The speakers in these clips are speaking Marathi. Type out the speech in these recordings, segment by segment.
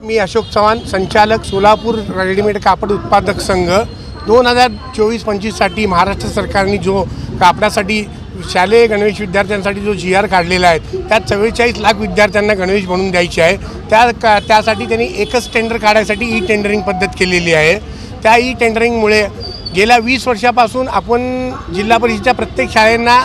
मी अशोक चव्हाण संचालक सोलापूर रेडीमेड कापड उत्पादक संघ. दोन हजार चोवीस पंचवीससाठी महाराष्ट्र सरकारने जो कापडासाठी शालेय गणवेश विद्यार्थ्यांसाठी जो जी आर काढलेला आहे त्यात चव्वेचाळीस लाख विद्यार्थ्यांना गणवेश बनवून द्यायचे आहे. त्या का त्यासाठी त्यांनी एकच टेंडर काढायसाठी ई टेंडरिंग पद्धत केलेली आहे. त्या ई टेंडरिंगमुळे गेल्या वीस वर्षापासून आपण जिल्हा परिषदेच्या प्रत्येक शाळेंना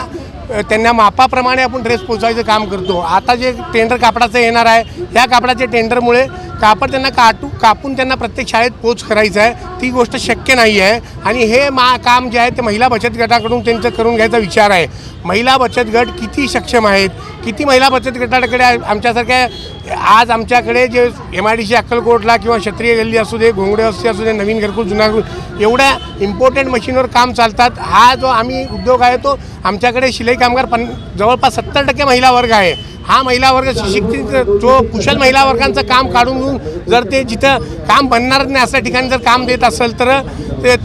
त्यांना मापाप्रमाणे आपण ड्रेस पोचायचं काम करतो. आता जे टेंडर कापडाचं येणार आहे या कापडाच्या टेंडरमुळे कापड त्यांना काटू कापून त्यांना प्रत्येक शाळेत पोच करायचं आहे. ती गोष्ट शक्य नाही आहे. आणि हे मा काम जे आहे ते महिला बचत गटाकडून त्यांचं करून घ्यायचा विचार आहे. महिला बचत गट किती सक्षम आहेत? किती महिला बचत गटाकडे आहे? आमच्यासारख्या आज आमच्याकडे जे एम आय डी सी अक्कलकोटला किंवा क्षत्रिय गल्ली असू दे घोंगडे असते असू दे नवीन घरकुल जुना घरकुल एवढ्या इम्पॉर्टंट मशीनवर काम चालतात. हा जो आम्ही उद्योग आहे तो आमच्याकडे शिलाई कामगार पन जवळपास सत्तर टक्के महिला वर्ग आहे. हा महिला वर्ग सुशिक्षित जो कुशल महिला वर्गांचं काम काढून घेऊन जर ते जिथं काम बनणार नाही अशा ठिकाणी जर काम देत असेल तर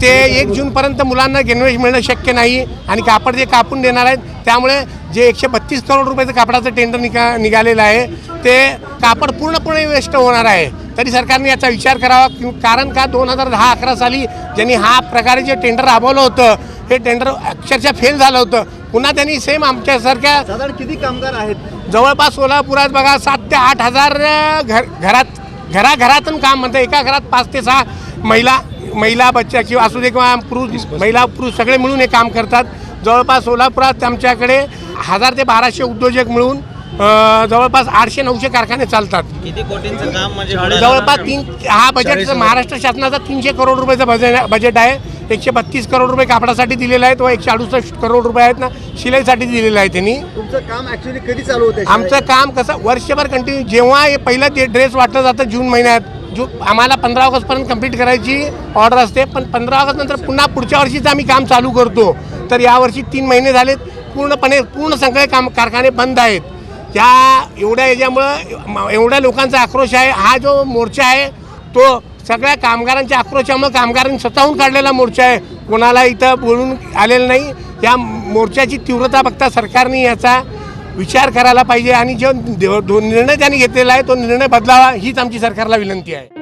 ते- एक जूनपर्यंत मुलांना गणवेश मिळणं शक्य नाही आणि कापड जे कापून देणार आहेत त्यामुळे जे एकशे बत्तीस करोड रुपयाचं कापडाचं टेंडर निका निघालेलं आहे ते कापड पूर्णपणे वेस्ट होणार आहे. तरी सरकारने याचा विचार करावा कारण का दोन हजार दहा अकरा साली ज्यांनी हा प्रकारे जे टेंडर राबवलं होतं हे टेंडर अक्षरशः फेल झालं होतं. पुन्हा त्यांनी सेम आमच्यासारख्या साधारण किती कामगार आहेत? जवळपास सोलापुरात बघा सात ते आठ हजार घर घरात घराघरातून काम म्हणतं. एका घरात पाच ते सहा महिला महिला बच्चा किंवा असू दे किंवा पुरुष महिला पुरुष सगळे मिळून हे काम करतात. जवळपास सोलापुरात आमच्याकडे हजार ते बाराशे उद्योजक मिळून जवळपास आठशे नऊशे कारखाने चालतात. किती कोटींचं काम म्हणजे? जवळपास तीन हा बजेट महाराष्ट्र शासनाचा तीनशे करोड रुपयाचं बजेट बजेट आहे. एकशे बत्तीस करोड रुपये कापडासाठी दिलेले आहेत व एकशे अडुसष्ट करोड रुपये आहेत ना शिलाईसाठी दिलेले आहे त्यांनी तुमचं काम ऍक्च्युली कधी चालू होतं आमचं काम कसं वर्षभर कंटिन्यू जेव्हा हे पहिलं ते ड्रेस वाटलं जातं जून महिन्यात जू आम्हाला पंधरा ऑगस्टपर्यंत कंप्लीट करायची ऑर्डर असते. पण पंधरा ऑगस्ट नंतर पुन्हा पुढच्या वर्षीच आम्ही काम चालू करतो. तर यावर्षी तीन महिने झालेत. पूर्णपणे पूर्ण सगळे काम कारखाने बंद आहेत. या एवढ्या याच्यामुळं एवढ्या लोकांचा आक्रोश आहे. हा जो मोर्चा आहे तो सगळ्या कामगारांच्या आक्रोशामुळे कामगारांनी स्वतःहून काढलेला मोर्चा आहे. कोणाला इथं बोलून आलेलं नाही. या मोर्चाची तीव्रता बघता सरकारने याचा विचार करायला पाहिजे आणि जो दो- निर्णय त्यांनी घेतलेला आहे तो निर्णय बदलावा हीच आमची सरकारला विनंती आहे.